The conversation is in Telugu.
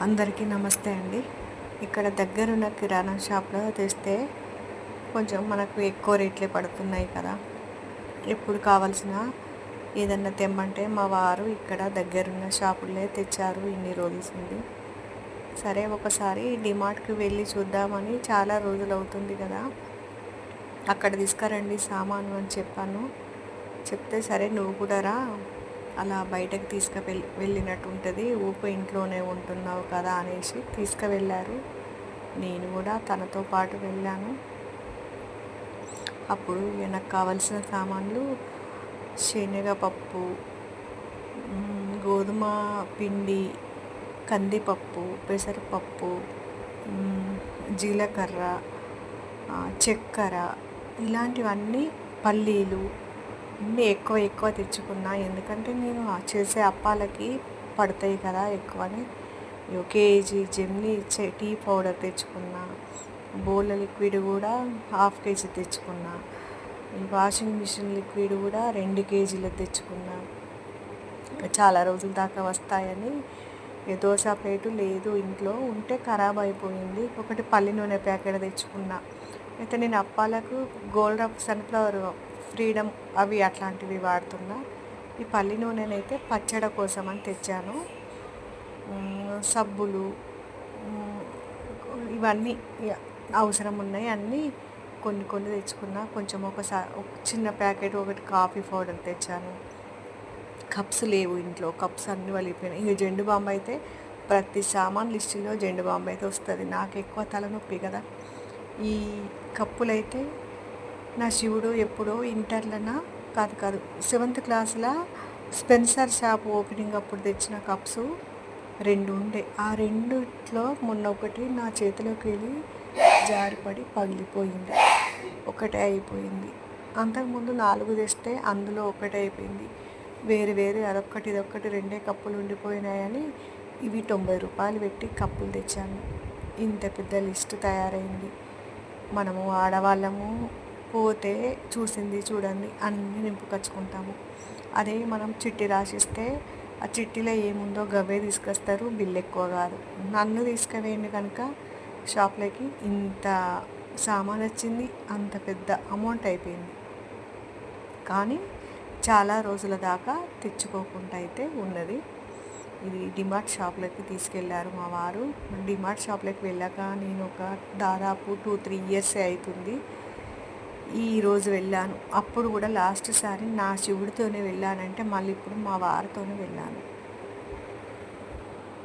అందరికీ నమస్తే అండి. ఇక్కడ దగ్గరున్న కిరాణా షాప్లో తెస్తే కొంచెం మనకు ఎక్కువ రేట్లే పడుతున్నాయి కదా. ఎప్పుడు కావాల్సిన ఏదన్నా తెమ్మంటే మా వారు ఇక్కడ దగ్గరున్న షాపులే తెచ్చారు ఇన్ని రోజులు సరే ఒకసారి డిమార్ట్కి వెళ్ళి చూద్దామని చాలా రోజులు అవుతుంది కదా. అక్కడ తీసుకురండి సామాను అని చెప్పాను. చెప్తే సరే నువ్వు కూడా రా. అలా బయటకు తీసుకువెళ్ళి వెళ్ళినట్టు ఉంటుంది. ఊపు ఇంట్లోనే ఉంటున్నావు కదా అనేసి తీసుకువెళ్ళారు. నేను కూడా తనతో పాటు వెళ్ళాను. అప్పుడు నాకు కావలసిన సామాన్లు శనగపప్పు గోధుమ పిండి కందిపప్పు పెసరపప్పు జీలకర్ర చక్కెర ఇలాంటివన్నీ పల్లీలు అన్నీ ఎక్కువ ఎక్కువ తెచ్చుకున్నా. ఎందుకంటే నేను చేసే అప్పాలకి పడతాయి కదా ఎక్కువని. ఒక కేజీ జెమ్ని ఇచ్చే టీ పౌడర్ తెచ్చుకున్నా. బోల లిక్విడ్ కూడా హాఫ్ కేజీ తెచ్చుకున్నా. ఈ వాషింగ్ మిషన్ లిక్విడ్ కూడా రెండు కేజీలు తెచ్చుకున్నా. చాలా రోజుల దాకా వస్తాయని. దోశ ప్లేటు లేదు ఇంట్లో. ఉంటే ఖరాబ్ అయిపోయింది. ఒకటి పల్లి నూనె ప్యాకెట్ తెచ్చుకున్నా. అయితే నేను అప్పాలకు గోల్డ్ సన్ఫ్లవర్ ఫ్రీడమ్ అవి అట్లాంటివి వాడుతున్నా. ఈ పల్లి నూనెనైతే పచ్చడి కోసం అని తెచ్చాను సబ్బులు ఇవన్నీ అవసరం ఉన్నాయి. అన్నీ కొన్ని కొన్ని తెచ్చుకున్నా. కొంచెం ఒకసారి ఒక చిన్న ప్యాకెట్ ఒకటి కాఫీ పౌడర్ తెచ్చాను. కప్స్ లేవు ఇంట్లో. కప్స్ అన్నీ వలిగిపోయినాయి. ఇక జెండు బాంబు అయితే ప్రతి సామాన్ లిస్టులో జెండు బాంబు అయితే వస్తుంది. నాకు ఎక్కువ తలనొప్పి కదా. ఈ కప్పులైతే నా శివుడు ఎప్పుడో ఇంటర్లన? కాదు కాదు. సెవెంత్ క్లాస్లో స్పెన్సర్ షాప్ ఓపెనింగ్ అప్పుడు తెచ్చిన కప్స్ రెండు ఉండే. ఆ రెండిట్లో మొన్న ఒకటి నా చేతిలోకి వెళ్ళి జారిపడి పగిలిపోయింది. ఒకటే అయిపోయింది. అంతకుముందు నాలుగు తెస్తే అందులో ఒకటే అయిపోయింది. వేరు వేరు అదొక్కటి ఇదొక్కటి రెండే కప్పులు ఉండిపోయినాయని ఇవి తొంభై రూపాయలు పెట్టి కప్పులు తెచ్చాను. ఇంత పెద్ద లిస్ట్ తయారైంది. మనము ఆడవాళ్ళము పోతే చూసింది చూడండి అన్నీ నింపుకొచ్చుకుంటాము. అదే మనం చిట్టి రాసిస్తే ఆ చిట్టిలో ఏముందో గవ్వే తీసుకొస్తారు బిల్ ఎక్కువ కాదు. నన్ను తీసుకువేయండి కనుక షాప్లోకి ఇంత సామాన్ వచ్చింది అంత పెద్ద అమౌంట్ అయిపోయింది. కానీ చాలా రోజుల దాకా తెచ్చుకోకుండా అయితే ఉన్నది. ఇది డిమార్ట్ షాప్లోకి తీసుకెళ్ళారు మా వారు. డిమార్ట్ షాప్లోకి వెళ్ళాక నేను ఒక దాదాపు టూ త్రీ ఇయర్స్ అవుతుంది. ఈరోజు వెళ్ళాను. అప్పుడు కూడా లాస్ట్ సారి నా శివుడితోనే వెళ్ళానంటే మళ్ళీ ఇప్పుడు మా వారితోనే వెళ్ళాను.